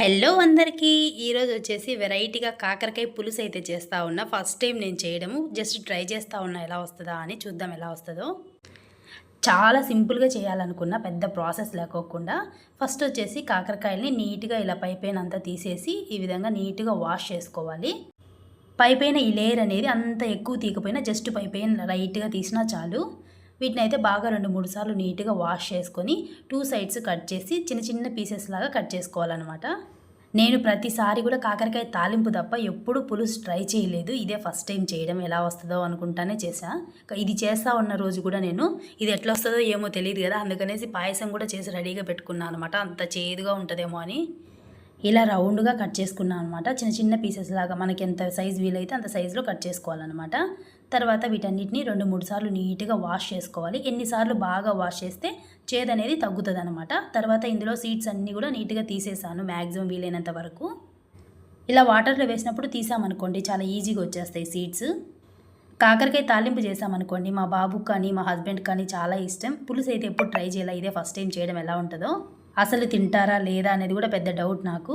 Hello అందరికీ. ఈరోజు వచ్చేసి వెరైటీగా కాకరకాయ పులుసు అయితే చేస్తూ ఉన్నా. ఫస్ట్ టైం నేను చేయడము. జస్ట్ ట్రై చేస్తూ ఉన్నా ఎలా వస్తుందా అని చూద్దాం ఎలా వస్తుందో. చాలా సింపుల్గా చేయాలనుకున్న పెద్ద ప్రాసెస్ లేకోకుండా. ఫస్ట్ వచ్చేసి కాకరకాయల్ని నీట్గా ఇలా పైపైన అంతా తీసేసి ఈ విధంగా నీట్గా వాష్ చేసుకోవాలి. పైపైన ఈ లేయర్ అనేది అంత ఎక్కువ తీయకపోయినా జస్ట్ పైపైన లైట్గా తీసినా చాలు. వీటిని అయితే బాగా రెండు మూడు సార్లు నీట్గా వాష్ చేసుకొని టూ సైడ్స్ కట్ చేసి చిన్న చిన్న పీసెస్ లాగా కట్ చేసుకోవాలన్నమాట. నేను ప్రతిసారి కూడా కాకరకాయ తాలింపు తప్ప ఎప్పుడు పులుసు ట్రై చేయలేదు. ఇదే ఫస్ట్ టైం చేయడం ఎలా వస్తుందో అనుకుంటానే చేశాను ఇది చేస్తా ఉన్న రోజు కూడా నేను ఇది ఎట్లా వస్తుందో ఏమో తెలియదు కదా అందుకనేసి పాయసం కూడా చేసి రెడీగా పెట్టుకున్నాను అనమాట అంత చేదుగా ఉంటుందేమో అని. ఇలా రౌండ్గా కట్ చేసుకున్నాను అనమాట చిన్న చిన్న పీసెస్ లాగా మనకి ఎంత సైజ్ వీలైతే అంత సైజులో కట్ చేసుకోవాలన్నమాట. తర్వాత వీటన్నిటిని రెండు మూడు సార్లు నీట్గా వాష్ చేసుకోవాలి. ఎన్నిసార్లు బాగా వాష్ చేస్తే చేదు అనేది తగ్గుతుంది అనమాట తర్వాత ఇందులో సీడ్స్ అన్నీ కూడా నీట్గా తీసేసాను మ్యాక్సిమం వీలైనంత వరకు. ఇలా వాటర్లో వేసినప్పుడు తీసామనుకోండి చాలా ఈజీగా వచ్చేస్తాయి సీడ్స్. కాకరకాయ తాలింపు చేసామనుకోండి మా బాబుకి కానీ మా హస్బెండ్ కానీ చాలా ఇష్టం. పులుసు అయితే ఎప్పుడు ట్రై చేయాలి. ఇదే ఫస్ట్ టైం చేయడం ఎలా ఉంటుందో. అసలు తింటారా లేదా అనేది కూడా పెద్ద డౌట్ నాకు.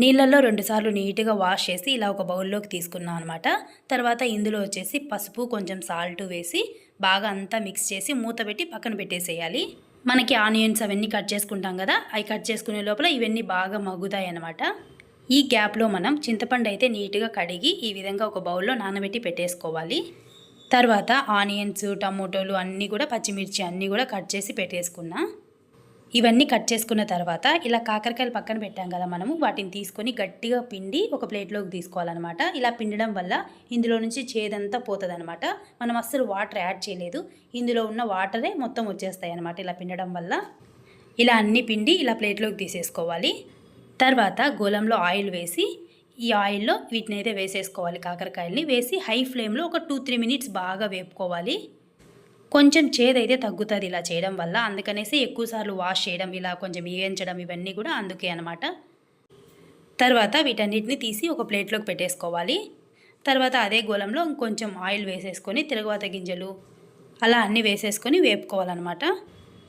నీళ్ళల్లో రెండుసార్లు నీట్గా వాష్ చేసి ఇలా ఒక బౌల్లోకి తీసుకున్నాను అనమాట తర్వాత ఇందులో వచ్చేసి పసుపు కొంచెం సాల్ట్ వేసి బాగా అంతా మిక్స్ చేసి మూత పెట్టి పక్కన పెట్టేసేయాలి. మనకి ఆనియన్స్ అవన్నీ కట్ చేసుకుంటాం కదా అవి కట్ చేసుకునే లోపల ఇవన్నీ బాగా మగ్గుతాయి అనమాట ఈ గ్యాప్లో మనం చింతపండు అయితే నీట్గా కడిగి ఈ విధంగా ఒక బౌల్లో నానబెట్టి పెట్టేసుకోవాలి. తర్వాత ఆనియన్స్ టమోటోలు అన్నీ కూడా పచ్చిమిర్చి అన్నీ కూడా కట్ చేసి పెట్టేసుకున్నా. ఇవన్నీ కట్ చేసుకున్న తర్వాత ఇలా కాకరకాయలు పక్కన పెట్టాం కదా మనము వాటిని తీసుకొని గట్టిగా పిండి ఒక ప్లేట్లోకి తీసుకోవాలన్నమాట. ఇలా పిండడం వల్ల ఇందులో నుంచి చేదంతా పోతుందన్నమాట. మనం అస్సలు వాటర్ యాడ్ చేయలేదు. ఇందులో ఉన్న వాటరే మొత్తం వచ్చేస్తాయి అన్నమాట ఇలా పిండడం వల్ల. ఇలా అన్ని పిండి ఇలా ప్లేట్లోకి తీసేసుకోవాలి. తర్వాత గోలంలో ఆయిల్ వేసి ఈ ఆయిల్లో వీటిని అయితే వేసేసుకోవాలి కాకరకాయల్ని. వేసి హై ఫ్లేమ్లో ఒక టూ త్రీ మినిట్స్ బాగా వేపుకోవాలి. కొంచెం చేదైతే తగ్గుతుంది ఇలా చేయడం వల్ల. అందుకనేసి ఎక్కువసార్లు వాష్ చేయడం ఇలా కొంచెం వేయించడం ఇవన్నీ కూడా అందుకే అనమాట తర్వాత వీటన్నిటిని తీసి ఒక ప్లేట్లోకి పెట్టేసుకోవాలి. తర్వాత అదే గోళంలో కొంచెం ఆయిల్ వేసేసుకొని తిరగవాత గింజలు అలా అన్నీ వేసేసుకొని వేపుకోవాలన్నమాట.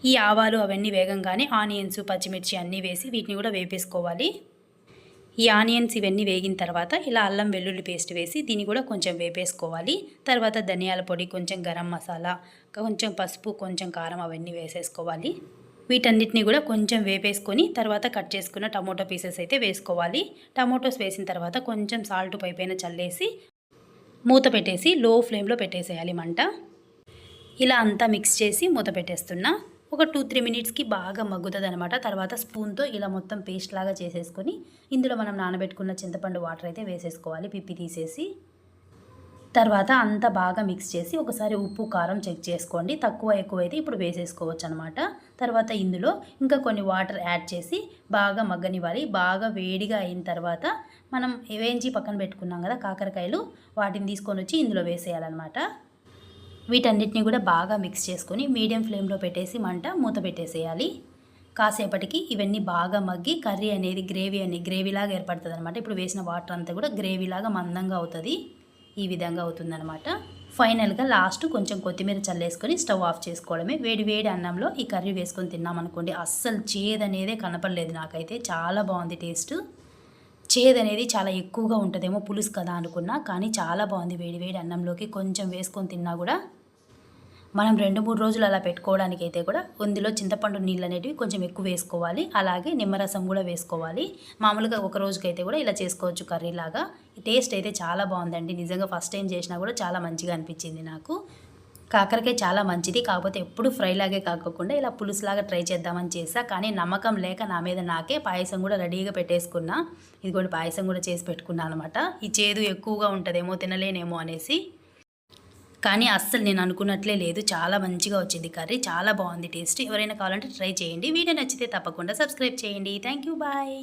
ఈ ఆవాలు అవన్నీ వేగంగానే ఆనియన్స్ పచ్చిమిర్చి అన్నీ వేసి వీటిని కూడా వేపేసుకోవాలి. ఈ ఆనియన్స్ ఇవన్నీ వేగిన తర్వాత ఇలా అల్లం వెల్లుల్లి పేస్ట్ వేసి దీన్ని కూడా కొంచెం వేపేసుకోవాలి. తర్వాత ధనియాల పొడి కొంచెం గరం మసాలా కొంచెం పసుపు కొంచెం కారం అవన్నీ వేసేసుకోవాలి. వీటన్నిటిని కూడా కొంచెం వేపేసుకొని తర్వాత కట్ చేసుకున్న టమోటో పీసెస్ అయితే వేసుకోవాలి. టమోటోస్ వేసిన తర్వాత కొంచెం సాల్ట్ పైపైన చల్లేసి మూత పెట్టేసి లో ఫ్లేమ్లో పెట్టేసేయాలి మంట. ఇలా అంతా మిక్స్ చేసి మూత పెట్టేస్తున్నా. ఒక టూ త్రీ మినిట్స్కి బాగా మగ్గుతుంది అనమాట తర్వాత స్పూన్తో ఇలా మొత్తం పేస్ట్ లాగా చేసేసుకొని ఇందులో మనం నానబెట్టుకున్న చింతపండు వాటర్ అయితే వేసేసుకోవాలి. పిప్పి తీసేసి తర్వాత అంతా బాగా మిక్స్ చేసి ఒకసారి ఉప్పు కారం చెక్ చేసుకోండి. తక్కువ ఎక్కువ అయితే ఇప్పుడు వేసేసుకోవచ్చు అనమాట తర్వాత ఇందులో ఇంకా కొన్ని వాటర్ యాడ్ చేసి బాగా మగ్గనివ్వాలి. బాగా వేడిగా అయిన తర్వాత మనం వేయించి పక్కన పెట్టుకున్నాం కదా కాకరకాయలు వాటిని తీసుకొని వచ్చి ఇందులో వేసేయాలన్నమాట. వీటన్నిటిని కూడా బాగా మిక్స్ చేసుకొని మీడియం ఫ్లేమ్లో పెట్టేసి మంట మూత పెట్టేసేయాలి. కాసేపటికి ఇవన్నీ బాగా మగ్గి కర్రీ అనేది గ్రేవీ అనేది గ్రేవీలాగా ఏర్పడుతుంది అనమాట ఇప్పుడు వేసిన వాటర్ అంతా కూడా గ్రేవీలాగా మందంగా అవుతుంది. ఈ విధంగా అవుతుందనమాట ఫైనల్గా లాస్ట్ కొంచెం కొత్తిమీర చల్లేసుకొని స్టవ్ ఆఫ్ చేసుకోవడమే. వేడి వేడి అన్నంలో ఈ కర్రీ వేసుకొని తిన్నామనుకోండి అస్సలు చేదు కనపడలేదు నాకైతే. చాలా బాగుంది టేస్ట్. చేదనేది చాలా ఎక్కువగా ఉంటుందేమో పులుసు కదా అనుకున్నా కానీ చాలా బాగుంది వేడి వేడి అన్నంలోకి. కొంచెం వేసుకొని తిన్నా కూడా మనం రెండు మూడు రోజులు అలా పెట్టుకోవడానికి అయితే కూడా ఇందులో చింతపండు నీళ్ళు అనేటివి కొంచెం ఎక్కువ వేసుకోవాలి. అలాగే నిమ్మరసం కూడా వేసుకోవాలి. మామూలుగా ఒక రోజుకైతే కూడా ఇలా చేసుకోవచ్చు కర్రీలాగా. టేస్ట్ అయితే చాలా బాగుందండి. నిజంగా ఫస్ట్ టైం చేసినా కూడా చాలా మంచిగా అనిపించింది నాకు. కాకరకాయ చాలా మంచిది. కాకపోతే ఎప్పుడు ఫ్రైలాగే కాకుండా ఇలా పులుసులాగా ట్రై చేద్దామని చేసా కానీ నమ్మకం లేక నా మీద నాకే పాయసం కూడా రెడీగా పెట్టేసుకున్నా. ఇది కూడా పాయసం కూడా చేసి పెట్టుకున్నాను అనమాట. ఈ చేదు ఎక్కువగా ఉంటుందేమో తినలేనేమో అనేసి కానీ అస్సలు నేను అనుకున్నట్లే లేదు. చాలా మంచిగా వచ్చింది కర్రీ. చాలా బాగుంది టేస్ట్. ఎవరైనా కావాలంటే ట్రై చేయండి. వీడియో నచ్చితే తప్పకుండా సబ్స్క్రైబ్ చేయండి. Thank you bye.